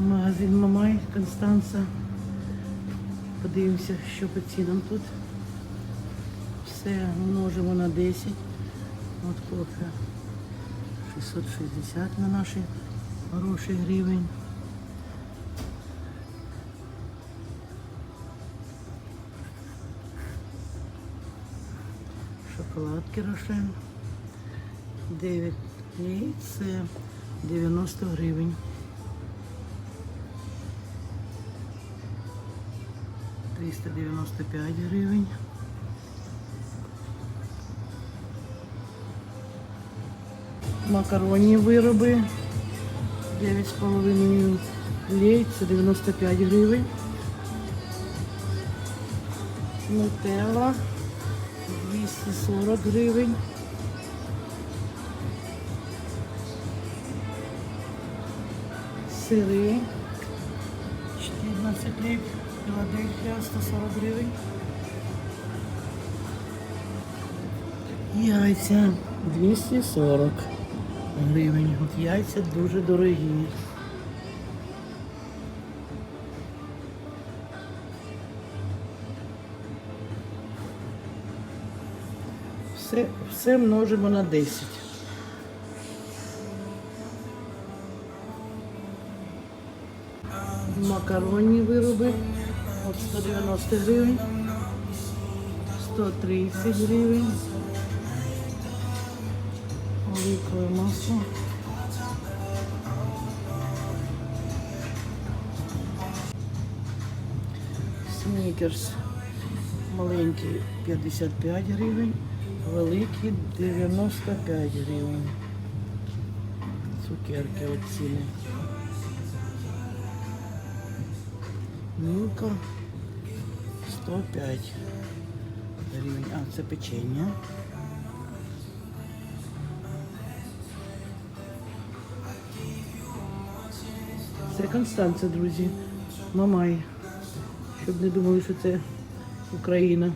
Магазин Мамай, Констанца. Подивимося, що по цінам тут. Все множимо на 10. От кофе 660 на наші гроші гривень. Шоколадки Рошен. 9 яиць, це 90 гривень. Триста дев'яносто п'ять гривень. Макаронні вироби 9,5 лей, це 95 гривень. Нутелла 240 гривень. Сири 14 лей, Філадельфія 140 гривень. Яйця 240 гривень. От яйця дуже дорогі. Все, все множимо на 10. Макаронні вироби от 190 гривень, 130 гривень. Оливкове масло. Снікерс маленький 55 гривень, великий 95 гривень. Цукерки оціни. Мілка 105 гривень. А, це печення. Це Констанція, друзі. Мамай. Щоб не думали, що це Україна.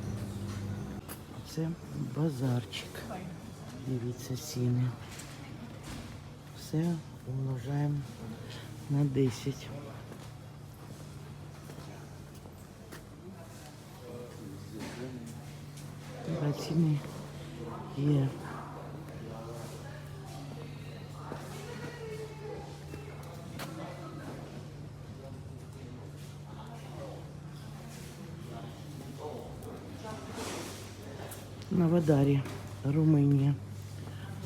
Це базарчик. Дивіться ціни. Все умножаємо на 10. Ціни є. На Вадарі, Румунія.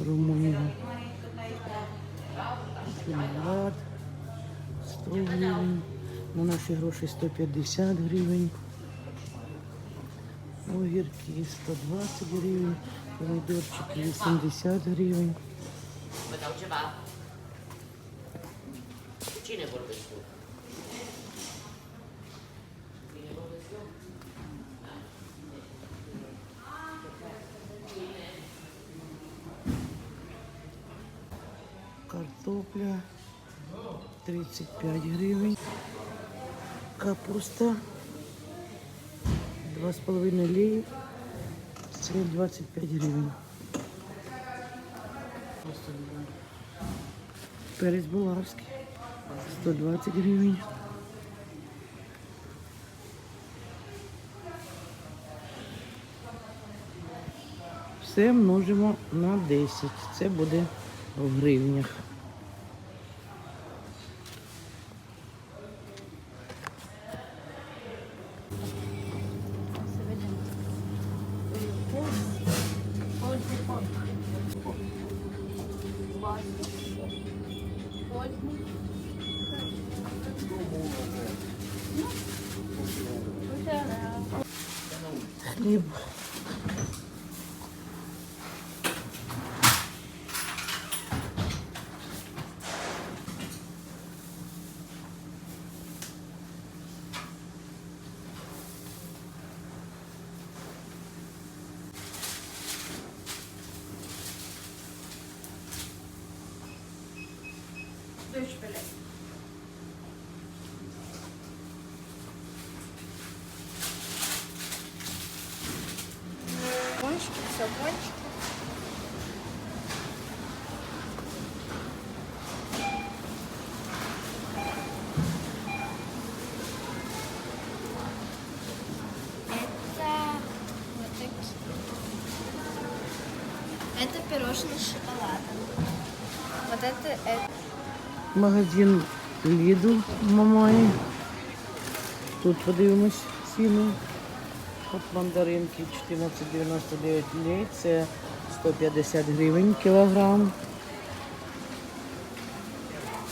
Румунія. 100 гривень. На наші гроші 150 гривень. Огірки 120 гривень. Помідорчики 80 гривень. Картопля 35 гривень. Капуста 2,5 леї. Це 25 гривень. Перець булгарський 120 гривень. Все множимо на 10. Це буде в гривнях. vivo. Deixa eu pegar. шаблончики. Это пирожное с шоколадом. Вот это, это. Магазин Ліду в Тут подивимось ціну. От мандаринки 14,99 лей, це 150 гривень кілограм.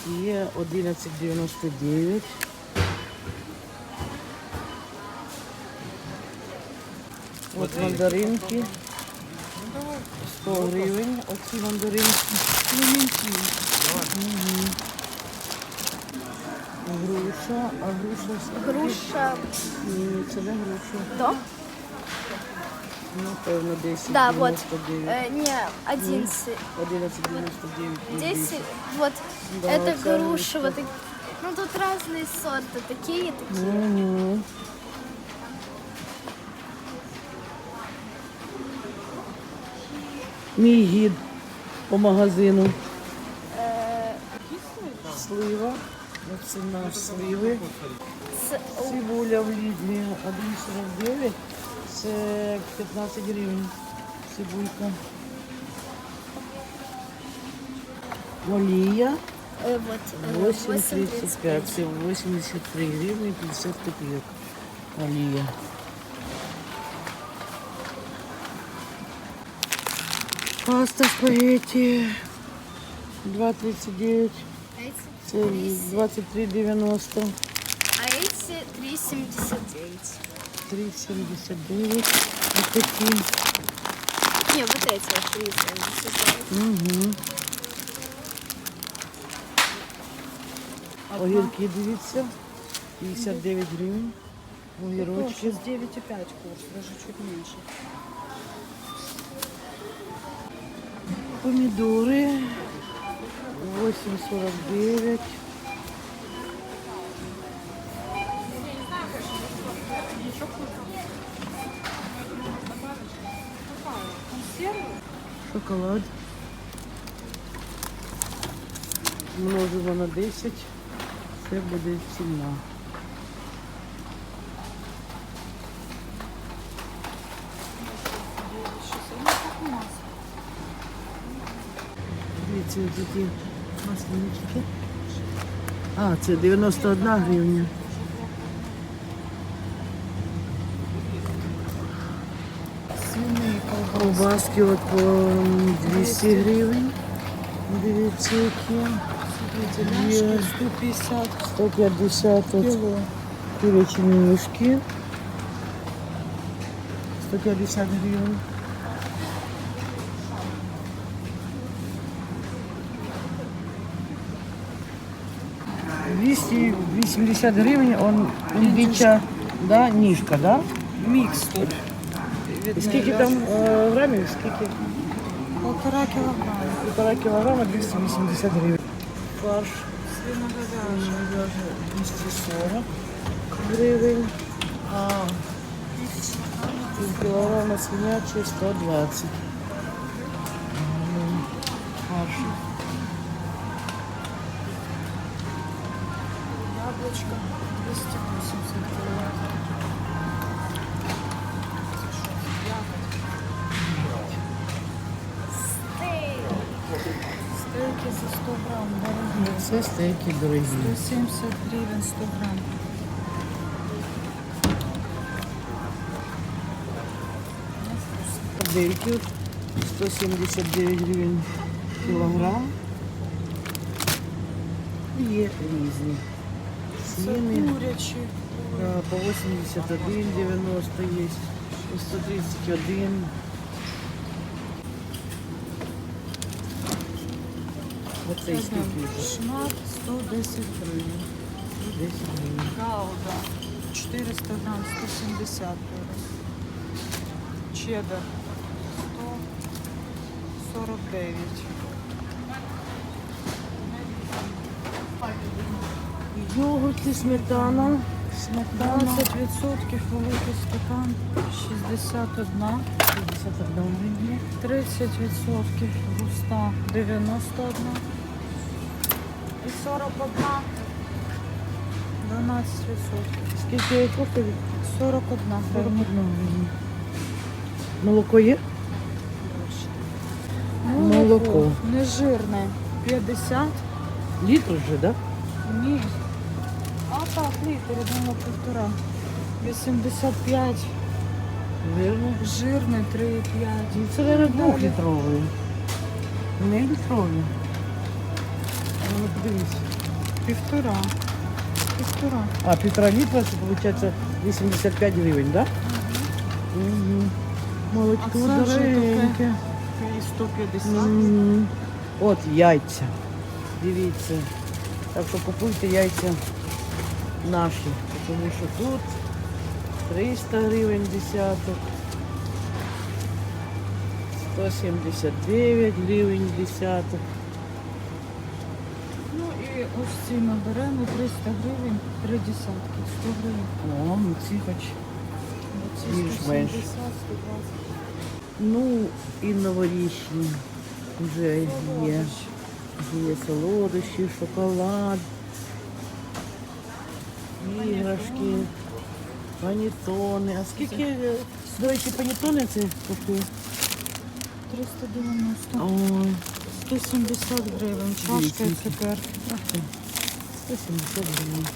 Є 11,99. От мандаринки. 100 гривень. Оці мандаринки. Мгм. Груша, а груша скільки? груша. Ні, це не груша. Да? Ну, певно, 10. Да, вот. 99. Э, не, 11. 11,99. ну, 10. Вот. Да, это вот самое груша. что. Вот так- Ну тут разные сорты, такие и такие. Угу. Мій гід по магазину. Э, Слива. Оце наш сливи. с- Цибуля в лідлі 1,49. Це 15 гривень. Цибулька. Олія э, вот. э, 8,35. Це 83 гривні 50 копійок. Олія. Паста спагетті 2,39. А эти Це 3,7. 23,90. А эти 3,79. 3,79. Ось такі. Не, вот эти вот 3,79. Угу. Огірки, дивіться. 59 гривень. Огірочки. Сейчас 9,5 курс, даже чуть меньше. Помідори 8,49. Шоколад. Множимо на 10. Це буде ціна. Дивіться, такі маслинички. А, це 91 гривня. Ковбаски от по 200 гривень. Дивіться, які. Є 150 150 от курячі ніжки. 150 гривень. Двісті 80 гривень, он індича, да, ніжка, да? Микс тут. І скільки там е, грамів? Скільки? Полтора килограмма. Півтора кілограма 280 гривень. Фарш Свиноговяжий. нав'яже 240 гривень, а пів кілограма свинячі 120 гривень. Яблочко 280 килограмм. Стейки за 100 грамм, дорогие. Це стейки дорогі. 170 гривен 100 грамм. Сардельки 179 гривень кілограм. Є різні ціни. По 81, 90 есть, по 131. Оцей скільки? Шмат 110 гривень. 10 гривень. Гауда 400 грамм 170 гривен. Чеддер 149. Йогурти, сметана. Сметана 20% великий стакан 61. 51 гривня. 30% густа 91. І 41. 12%. Скільки коштує? 41 41 гривня. гривня. Молоко є? Ну, молоко. Нежирне 50. Літр вже, да? Ні. Так, літр, я думала півтора. 85. Вірно. Жирне 3,5. Ну, Це, мабуть, двохлітровий. Не літровий. А ну. Півтора. Півтора. А, півтора літра, це виходить 85 гривень, так? Да? Угу. Молочко А це вже дорогеньке. І 150. Мгм. От яйця. Дивіться. Так що купуйте яйця наші, тому що тут 300 гривень десяток. 179 гривень десяток. Ну і ось ці наберемо 300 гривень, 3 десятки, 100 гривень. О, ну ці хоч. Більш-менш. Ну і новорічні вже є. Є солодощі, шоколад, іграшки, панітони. А скільки, до речі, панітони це купив? 390. Ой, 170 гривень. Чашка і цукерки. 170 гривень.